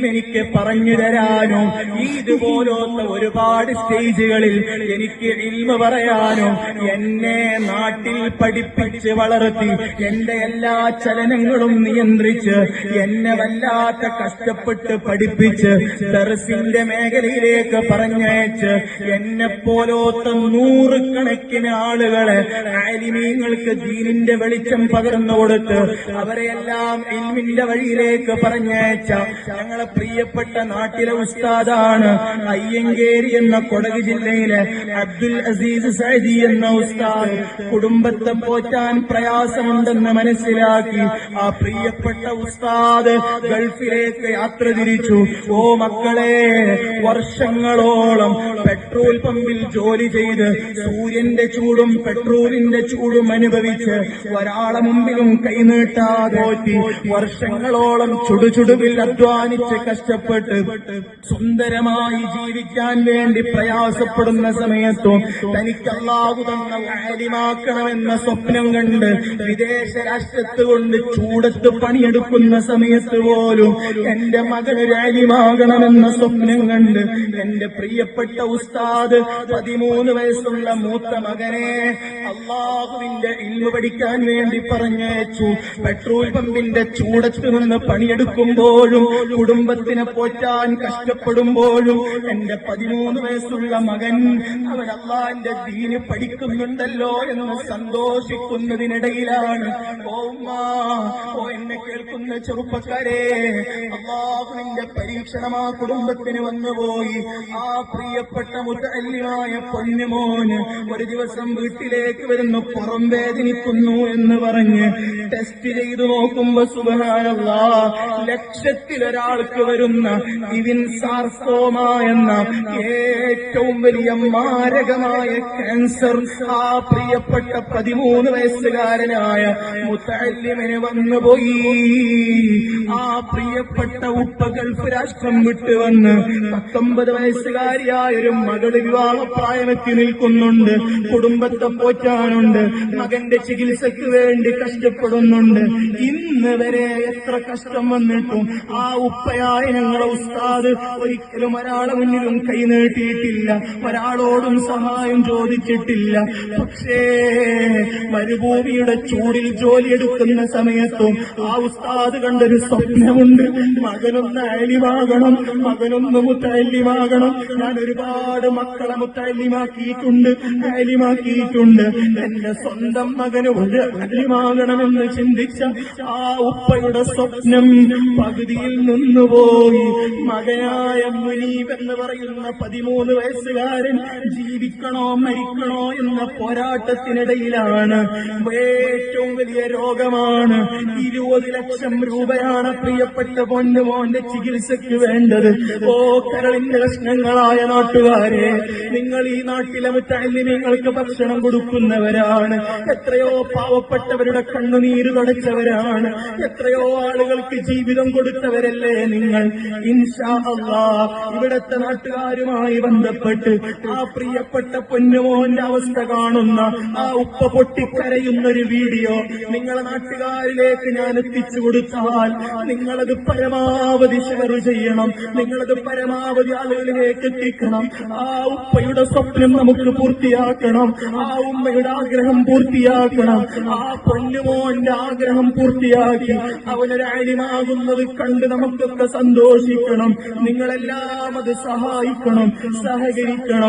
ഇൽമെനിക്ക് പറഞ്ഞു തരാനോ ഇതുപോലത്തെ ഒരുപാട് സ്റ്റേജുകളിൽ എനിക്ക് ഇൽമ പറയാനും എന്നെ നാട്ടിൽ പഠിപ്പിച്ച് വളർത്തി എന്റെ എല്ലാ ചലനങ്ങളും നിയന്ത്രിച്ച് എന്നെ വല്ലാത്ത കഷ്ടപ്പെട്ട് പഠിപ്പിച്ച് ദർസിന്റെ മേഖലയിലേക്ക് പറഞ്ഞയച്ച് എന്നെ പോലോത്ത നൂറുകണക്കിന് ആളുകളെ ആലിമീങ്ങൾക്ക് ദീനിന്റെ വെളിച്ചം പകർന്നു കൊടുത്ത് അവരെയെല്ലാം ഇൽമിന്റെ വഴിയിലേക്ക് പറഞ്ഞയച്ച ഞങ്ങളെ പ്രിയപ്പെട്ട നാട്ടിലെ ഉസ്താദാണ് അയ്യങ്കേരി എന്ന കൊടക് ജില്ലയിലെ അബ്ദുൽ അസീസ് സൈദി എന്ന ഉസ്താദ്. കുടുംബത്തെ പോറ്റാൻ പ്രയാസമുണ്ടെന്ന് മനസ്സിലാക്കി ആ പ്രിയപ്പെട്ട ഉസ്താദ് ഗൾഫിലേക്ക് യാത്ര തിരിച്ചു. ഓ മക്കളെ വർഷങ്ങളോളം പെട്രോൾ പമ്പിൽ ജോലി ചെയ്ത് സൂര്യന്റെ ചൂടും പെട്രോളിന്റെ ചൂടും അനുഭവിച്ച് ഒരാളെ മുമ്പിലും കൈനീട്ടാതെ പോറ്റി വർഷങ്ങളോളം ചുടുചുടുവിൽ അധ്വാനിച്ച് കഷ്ടപ്പെട്ട് സുന്ദരമായി ജീവിക്കാൻ വേണ്ടി പ്രയാസപ്പെടുന്ന സമയത്തും തനിക്ക് അള്ളാഹു തന്ന സ്വപ്നം കണ്ട് വിദേശ രാഷ്ട്രത്ത് കൊണ്ട് ചൂടത്ത് പണിയെടുക്കുന്ന സമയത്ത് പോലും എന്റെ മകന് രാജ്യമാകണമെന്ന സ്വപ്നം കണ്ട് എന്റെ പ്രിയപ്പെട്ട ഉസ്താദ് പതിമൂന്ന് വയസ്സുള്ള മൂത്ത മകനെ അള്ളാഹുവിന്റെ ഇന്ന് പഠിക്കാൻ വേണ്ടി പറഞ്ഞയച്ചു. പെട്രോൾ പമ്പിന്റെ ചൂടത്ത് നിന്ന് പണിയെടുക്കുമ്പോഴും കുടുംബത്തിനെ പോറ്റാൻ കഷ്ടപ്പെടുമ്പോഴും എന്റെ പതിമൂന്ന് വയസ്സുള്ള മകൻ അവൻ അള്ളാന്റെ ദീന് പഠിക്കുന്നുണ്ടല്ലോ എന്ന് സന്തോഷിക്കുന്നതിനിടയിലാണ്. ഓ എന്നെ കേൾക്കുന്ന ചെറുപ്പക്കാരെ അള്ളാഹുവിന്റെ പരീക്ഷണം ആ കുടുംബത്തിന് വന്നുപോയി ആ പ്രിയപ്പെട്ട മുത്തല്യമായ പൊന്നുമോന് ഒരു ദിവസം വീട്ടിലേക്ക് വരുന്നു പുറം വേദനിക്കുന്നു എന്ന് പറഞ്ഞ് ടെസ്റ്റ് ചെയ്തു നോക്കുമ്പോ സുബഹാനല്ല ലക്ഷത്തിലൊരാൾക്ക് വരുന്ന ഇവിൻ സാർസോമ എന്ന ഏറ്റവും വലിയ മാരകമായ ക്യാൻസർ ആ പ്രിയപ്പെട്ട പതിമൂന്ന് വയസ്സുകാരനായ മുത്തല്ലിമിന് വന്നുപോയി ആ പ്രിയപ്പെട്ട ഉപ്പ ഗൾഫ് രാഷ്ട്രം വിട്ട് വന്ന് പത്തൊമ്പത് വയസ്സുകാരിയായ ഒരു മകൾ വിവാഹപ്രായമെത്തി നിൽക്കുന്നുണ്ട്. കുടുംബത്തെ പോറ്റാനുണ്ട്. മകന്റെ ചികിത്സയ്ക്ക് വേണ്ടി കഷ്ടപ്പെടുന്നുണ്ട്. ഇന്ന് വരെ എത്ര കഷ്ടം വന്നിട്ടും ആ ഉപ്പയായ ഞങ്ങളെ ഉസ്താദ് ഒരിക്കലും ഒരാളെ മുന്നിലും കൈ നീട്ടിയിട്ടില്ല. ഒരാളോടും സഹായം ചോദിച്ചിട്ടില്ല. പക്ഷേ മരുഭൂമിയുടെ ചൂടിൽ ജോലിയെടുക്കുന്ന സമയത്തും ആ ഉസ്താദ് കണ്ടൊരു സ്വപ്നമുണ്ട്. മകനൊന്ന് അയലിവാകണം മകനൊന്ന് മുത്തല്യമാകണം ഞാൻ ഒരുപാട് മക്കളെ മുത്തല്യമാക്കിയിട്ടുണ്ട് അയലിമാക്കിയിട്ടുണ്ട് എന്റെ സ്വന്തം മകന് ഒരു ചിന്തിച്ച ആ ഉപ്പയുടെ സ്വപ്നം പകുതിയിൽ നിന്നുപോയി മകനായ മുനീബ് എന്ന് പറയുന്ന പതിമൂന്ന് വയസ്സുകാരൻ ജീവിക്കണോ മരിക്കണോ എന്ന പോരാട്ടത്തിനിടയിലാണ്. ഏറ്റവും വലിയ രോഗമാണ് ഇരുപത് ലക്ഷം രൂപയാണ് പ്രിയപ്പെട്ട പൊന്നുമോന്റെ ചികിത്സയ്ക്ക് വേണ്ടത്. ഓ കരളിന്റെ കഷ്ണങ്ങളായ നാട്ടുകാരെ നിങ്ങൾ ഈ നാട്ടിലെ മുത്തല്ലിങ്ങൾക്ക് ഭക്ഷണം കൊടുക്കുന്നവരാണ്. എത്രയോ പാവപ്പെട്ടവരുടെ കണ്ണുനീര് തുടച്ചവരാണ്. എത്രയോ ആളുകൾക്ക് ജീവിതം കൊടുത്തവരല്ലേ നിങ്ങൾ ഇൻഷാ അള്ളാ ഇവിടത്തെ നാട്ടുകാരുമായി ബന്ധപ്പെട്ട് ആ പ്രിയപ്പെട്ട പൊന്നുമോന്റെ അവസ്ഥ കാണുന്ന ആ ഉപ്പ പൊട്ടിക്കരയുന്ന ഒരു വീഡിയോ നിങ്ങളെ നാട്ടുകാരിലേക്ക് ഞാൻ എത്തിച്ചു കൊടുത്താൽ നിങ്ങളത് പരമാവധി ഷെയർ ചെയ്യണം. നിങ്ങളത് പരമാവധി ആളുകളിലേക്ക് എത്തിക്കണം. ആ ഉപ്പയുടെ സ്വപ്നം നമുക്ക് പൂർത്തിയാക്കണം. ആ ഉമ്മയുടെ ആഗ്രഹം പൂർത്തിയാക്കണം. ആ പൊന്നുമോന്റെ ആഗ്രഹം പൂർത്തിയാക്കി അവനൊരു അയലിമാകുന്നത് കണ്ട് നമുക്കൊക്കെ സന്തോഷിക്കണം. നിങ്ങളെല്ലാം അത് സഹായിക്കണം സഹകരിക്കണം.